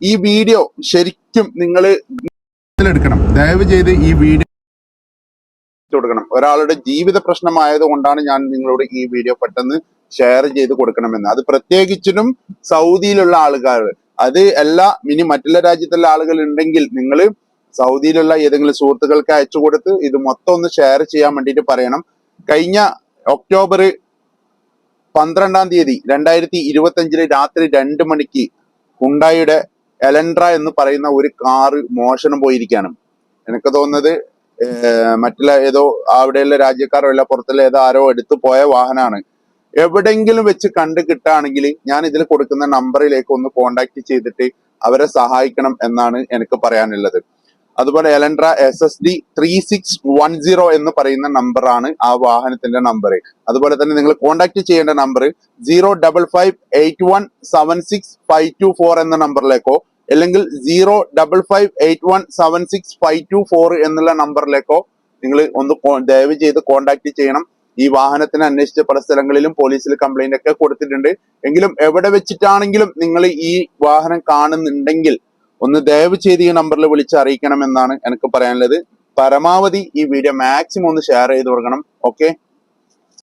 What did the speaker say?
ഈ വീഡിയോ ശരിക്കും നിങ്ങൾ എടുക്കണം. ദയവ് ചെയ്ത് ഈ വീഡിയോ കൊടുക്കണം. ഒരാളുടെ ജീവിത പ്രശ്നമായത് കൊണ്ടാണ് ഞാൻ നിങ്ങളോട് ഈ വീഡിയോ പെട്ടെന്ന് ഷെയർ ചെയ്ത് കൊടുക്കണമെന്ന്. അത് പ്രത്യേകിച്ചിനും സൗദിയിലുള്ള ആൾക്കാർ അത് എല്ലാ ഇനി മറ്റുള്ള രാജ്യത്തുള്ള ആളുകൾ ഉണ്ടെങ്കിൽ നിങ്ങൾ സൗദിയിലുള്ള ഏതെങ്കിലും സുഹൃത്തുക്കൾക്ക് അയച്ചു കൊടുത്ത് ഇത് മൊത്തം ഒന്ന് ഷെയർ ചെയ്യാൻ വേണ്ടിയിട്ട് പറയണം. കഴിഞ്ഞ ഒക്ടോബർ പന്ത്രണ്ടാം തീയതി രണ്ടായിരത്തി ഇരുപത്തി രാത്രി രണ്ട് മണിക്ക് ഹുണ്ടായുടെ എലൻഡ്ര എന്ന് പറയുന്ന ഒരു കാറ് മോഷണം പോയിരിക്കാനും എനിക്ക് തോന്നുന്നത് മറ്റുള്ള ഏതോ അവിടെയുള്ള രാജ്യക്കാരോ അല്ല പുറത്തുള്ള ഏതോ ആരോ എടുത്തു പോയ വാഹനമാണ് എവിടെങ്കിലും വെച്ച് കണ്ടു കിട്ടുകയാണെങ്കിൽ ഞാൻ ഇതിൽ കൊടുക്കുന്ന നമ്പറിലേക്ക് ഒന്ന് കോണ്ടാക്ട് ചെയ്തിട്ട് അവരെ സഹായിക്കണം എന്നാണ് എനിക്ക് പറയാനുള്ളത്. അതുപോലെ എലൻഡ്ര S S D three six one zero എന്ന് പറയുന്ന നമ്പറാണ് ആ വാഹനത്തിന്റെ നമ്പർ അതുപോലെ തന്നെ നിങ്ങൾ കോൺടാക്ട് ചെയ്യേണ്ട number zero double five eight one seven six five two four എന്ന നമ്പറിലേക്കോ അല്ലെങ്കിൽ zero double five eight one seven six five two four എന്നുള്ള നമ്പറിലേക്കോ നിങ്ങൾ ഒന്ന് ദയവ് ചെയ്ത് കോൺടാക്ട് ചെയ്യണം. ഈ വാഹനത്തിന് അന്വേഷിച്ച പല സ്ഥലങ്ങളിലും പോലീസിൽ കംപ്ലൈന്റ് ഒക്കെ കൊടുത്തിട്ടുണ്ട്. എങ്കിലും എവിടെ വെച്ചിട്ടാണെങ്കിലും നിങ്ങൾ ഈ വാഹനം കാണുന്നുണ്ടെങ്കിൽ ഒന്ന് ദയവ് ചെയ്ത് ഈ നമ്പറിൽ വിളിച്ച് അറിയിക്കണം എന്നാണ് എനിക്ക് പറയാനുള്ളത്. പരമാവധി ഈ വീഡിയോ മാക്സിമം ഒന്ന് ഷെയർ ചെയ്ത് കൊടുക്കണം. ഓക്കെ